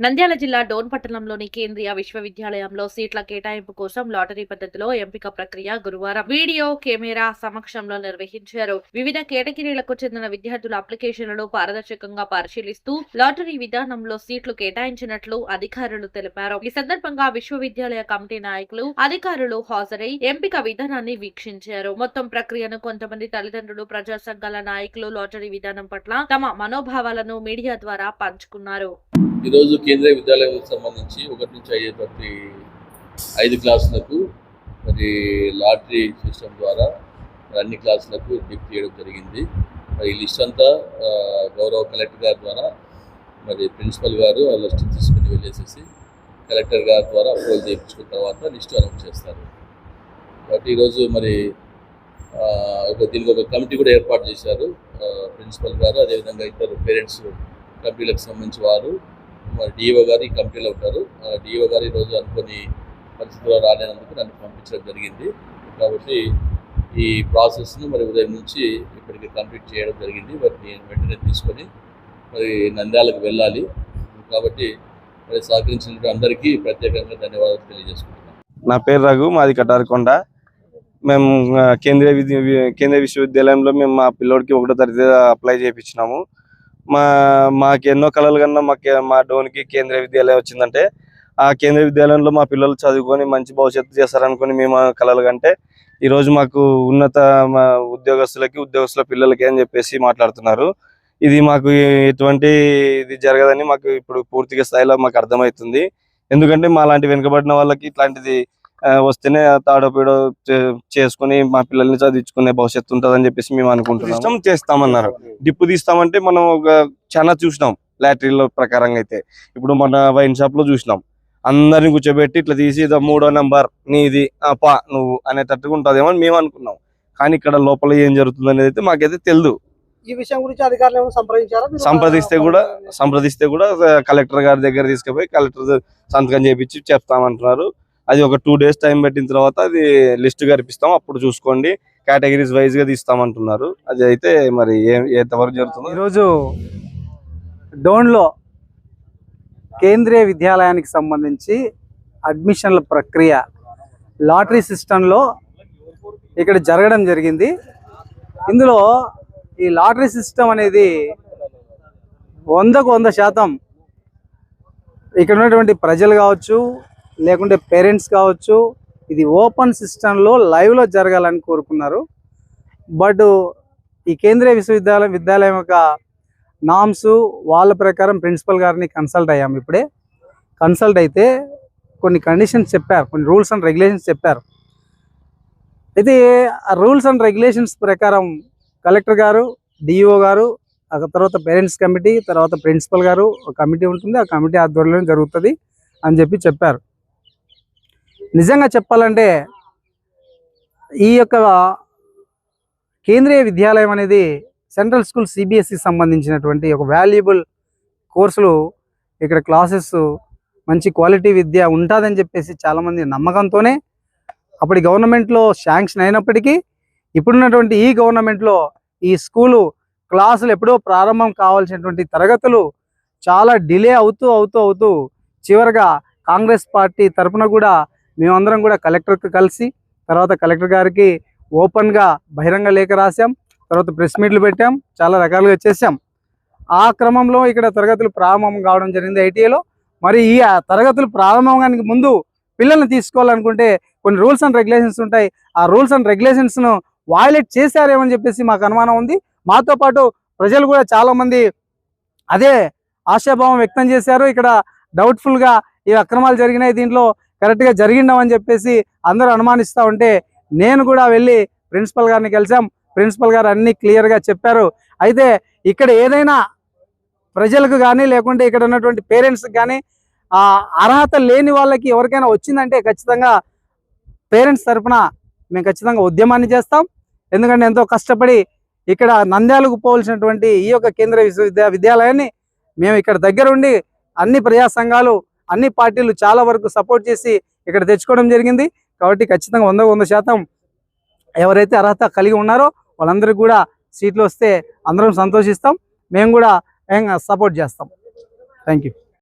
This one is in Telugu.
నంద్యాల జిల్లా డోన్ పట్టణంలోని కేంద్రీయ విశ్వవిద్యాలయంలో సీట్ల కేటాయింపు కోసం లాటరీ పద్ధతిలో ఎంపిక ప్రక్రియ గురువారం. వీడియో కెమెరా సమక్షంలో నిర్వహించారు. వివిధ కేటగిరీలకు చెందిన విద్యార్థుల అప్లికేషన్లను పారదర్శకంగా పరిశీలిస్తూ లాటరీ విధానంలో సీట్లు కేటాయించినట్లు అధికారులు తెలిపారు. ఈ సందర్భంగా విశ్వవిద్యాలయ కమిటీ నాయకులు అధికారులు హాజరై ఎంపిక విధానాన్ని వీక్షించారు. మొత్తం ప్రక్రియను కొంతమంది తల్లిదండ్రులు ప్రజా సంఘాల నాయకులు లాటరీ విధానం పట్ల తమ మనోభావాలను మీడియా ద్వారా పంచుకున్నారు. ఈరోజు కేంద్రీయ విద్యాలయం సంబంధించి ఒకటి నుంచి అయ్యే ప్రతి ఐదు క్లాసులకు మరి లాటరీ సిస్టమ్ ద్వారా అన్ని క్లాసులకు డిప్ చేయడం జరిగింది. మరి ఈ లిస్ట్ అంతా గౌరవ కలెక్టర్ గారి ద్వారా మరి ప్రిన్సిపల్ గారు ఆ లిస్ట్ తీసుకుని వెళ్ళేసేసి కలెక్టర్ గారి ద్వారా అప్రూవల్ చేయించుకున్న తర్వాత లిస్ట్ అనౌన్స్ చేస్తారు. కాబట్టి ఈరోజు మరి ఒక దీనికి ఒక కమిటీ కూడా ఏర్పాటు చేశారు. ప్రిన్సిపల్ గారు అదేవిధంగా ఇద్దరు పేరెంట్స్ కమిటీలకు సంబంధించి వారు మరి డిఓ గారు ఈ కమిటీలో ఉంటారు. డిఓ గారు ఈరోజు అనుకోని పరిస్థితుల్లో రాలేనందుకు నన్ను పంపించడం జరిగింది. కాబట్టి ఈ ప్రాసెస్ను మరి ఉదయం నుంచి ఇప్పటికి కంప్లీట్ చేయడం జరిగింది. మరి నేను వెంటనే తీసుకొని మరి నంద్యాలకు వెళ్ళాలి. కాబట్టి మరి సహకరించిన అందరికీ ప్రత్యేకంగా ధన్యవాదాలు తెలియజేసుకుంటున్నాను. నా పేరు రఘు మాది కటారకొండ. మేము కేంద్రీయ విద్య కేంద్రీయ విశ్వవిద్యాలయంలో మేము మా పిల్లోడికి ఒకటో తరగతి అప్లై చేయించినాము. మా మాకు ఎన్నో కళలు కన్నా మాకు మా డోన్కి కేంద్రీయ విద్యాలయం వచ్చిందంటే ఆ కేంద్రీయ విద్యాలయంలో మా పిల్లలు చదువుకొని మంచి భవిష్యత్తు చేస్తారనుకొని మేము కళలు కంటే ఈరోజు మాకు ఉన్నత మా ఉద్యోగస్తులకి ఉద్యోగస్తుల పిల్లలకి అని చెప్పేసి మాట్లాడుతున్నారు. ఇది మాకు ఎటువంటి ఇది జరగదని మాకు ఇప్పుడు పూర్తిగా స్థాయిలో మాకు అర్థమవుతుంది. ఎందుకంటే మా లాంటి వెనుకబడిన వాళ్ళకి ఇట్లాంటిది వస్తేనే తాడో పీడో చేసుకుని మా పిల్లల్ని చదివించుకునే భవిష్యత్తు ఉంటుందని చెప్పేసి మేము అనుకుంటున్నాం ఇష్టం చేస్తామన్నారు. డిప్పు తీస్తామంటే మనం ఒక చాలా చూసినాం లాటరీలో ప్రకారంగా అయితే. ఇప్పుడు మన వైన్ షాప్లో చూసినాం. అందరిని కూర్చోబెట్టి ఇట్లా తీసి ఇదో మూడో నంబర్ నీది ఆ, పా నువ్వు అనేటట్టుగా ఉంటుందేమో అని మేము అనుకున్నాం. కానీ ఇక్కడ లోపల ఏం జరుగుతుంది అనేది అయితే మాకైతే తెలియదు ఈ విషయం గురించి అధికారులు సంప్రదించారా? సంప్రదిస్తే కూడా సంప్రదిస్తే కూడా కలెక్టర్ గారి దగ్గర తీసుకుపోయి కలెక్టర్ సంతకం చేపించి చెప్తామంటున్నారు. అది ఒక టూ డేస్ టైం పెట్టిన తర్వాత అది లిస్ట్ కనిపిస్తాం అప్పుడు చూసుకోండి. కేటగిరీస్ వైజ్గా తీస్తామంటున్నారు. అది అయితే మరి ఎంతవరకు జరుగుతుందో ఈరోజు డోన్లో కేంద్రీయ విద్యాలయానికి సంబంధించి అడ్మిషన్ల ప్రక్రియ లాటరీ సిస్టంలో ఇక్కడ జరగడం జరిగింది. ఇందులో ఈ లాటరీ సిస్టమ్ అనేది వందకు వంద శాతం ఇక్కడ ఉన్నటువంటి ప్రజలు కావచ్చు లేకుంటే పేరెంట్స్ కావచ్చు ఇది ఓపెన్ సిస్టంలో లైవ్లో జరగాలని కోరుకున్నారు. బట్ ఈ కేంద్రీయ విశ్వవిద్యాలయం విద్యాలయం యొక్క నామ్స్ వాళ్ళ ప్రకారం ప్రిన్సిపల్ గారిని కన్సల్ట్ అయ్యాము ఇప్పుడే. కన్సల్ట్ అయితే కొన్ని కండిషన్స్ చెప్పారు కొన్ని రూల్స్ అండ్ రెగ్యులేషన్స్ చెప్పారు. అయితే ఆ రూల్స్ అండ్ రెగ్యులేషన్స్ ప్రకారం కలెక్టర్ గారు డిఈఓ గారు ఆ తర్వాత పేరెంట్స్ కమిటీ తర్వాత ప్రిన్సిపల్ గారు ఒక కమిటీ ఉంటుంది ఆ కమిటీ ఆధ్వర్యంలో జరుగుతుంది అని చెప్పి చెప్పారు. నిజంగా చెప్పాలంటే ఈ యొక్క కేంద్రీయ విద్యాలయం అనేది సెంట్రల్ స్కూల్ సిబిఎస్ఈ సంబంధించినటువంటి ఒక వాల్యుబుల్ కోర్సులు ఇక్కడ క్లాసెస్ మంచి క్వాలిటీ విద్య ఉంటుందని చెప్పేసి చాలామంది నమ్మకంతోనే అప్పటి గవర్నమెంట్లో శాంక్షన్ అయినప్పటికీ ఇప్పుడున్నటువంటి ఈ గవర్నమెంట్లో ఈ స్కూలు క్లాసులు ఎప్పుడో ప్రారంభం కావాల్సినటువంటి తరగతులు చాలా డిలే అవుతూ అవుతూ అవుతూ చివరగా కాంగ్రెస్ పార్టీ తరపున కూడా మేమందరం కూడా కలెక్టర్కి కలిసి తర్వాత కలెక్టర్ గారికి ఓపెన్గా బహిరంగ లేఖ రాశాం తర్వాత ప్రెస్ మీట్లు పెట్టాం చాలా రకాలుగా చేసాం ఆ క్రమంలో ఇక్కడ తరగతులు ప్రారంభం కావడం జరిగింది ఐటీఐలో మరి ఈ తరగతులు ప్రారంభంగానికి ముందు పిల్లల్ని తీసుకోవాలనుకుంటే కొన్ని రూల్స్ అండ్ రెగ్యులేషన్స్ ఉంటాయి. ఆ రూల్స్ అండ్ రెగ్యులేషన్స్ను వాయిలేట్ చేశారేమని చెప్పేసి మాకు అనుమానం ఉంది. మాతో పాటు ప్రజలు కూడా చాలామంది అదే ఆశాభావం వ్యక్తం చేశారు. ఇక్కడ డౌట్ఫుల్గా ఈ అక్రమాలు జరిగినాయి దీంట్లో. కరెక్ట్గా జరిగిండమని చెప్పేసి అందరూ అనుమానిస్తూ ఉంటే నేను కూడా వెళ్ళి ప్రిన్సిపల్ గారిని కలిసాం. ప్రిన్సిపల్ గారు అన్ని క్లియర్గా చెప్పారు. అయితే ఇక్కడ ఏదైనా ప్రజలకు కానీ లేకుంటే ఇక్కడ ఉన్నటువంటి పేరెంట్స్కి కానీ ఆ అర్హత లేని వాళ్ళకి ఎవరికైనా వచ్చిందంటే ఖచ్చితంగా పేరెంట్స్ తరఫున మేము ఖచ్చితంగా ఉద్యమాన్ని చేస్తాం. ఎందుకంటే ఎంతో కష్టపడి ఇక్కడ నంద్యాలకు పోవలసినటువంటి ఈ యొక్క కేంద్ర విశ్వవిద్యా విద్యాలయాన్ని మేము ఇక్కడ దగ్గరుండి అన్ని ప్రజా సంఘాలు అన్ని పార్టీలు చాలా వరకు సపోర్ట్ చేసి ఇక్కడ తెచ్చుకోవడం జరిగింది. కాబట్టి ఖచ్చితంగా వంద వంద శాతం ఎవరైతే అర్హత కలిగి ఉన్నారో వాళ్ళందరికీ కూడా సీట్లు వస్తే అందరం సంతోషిస్తాం. మేము కూడా సపోర్ట్ చేస్తాం. Thank you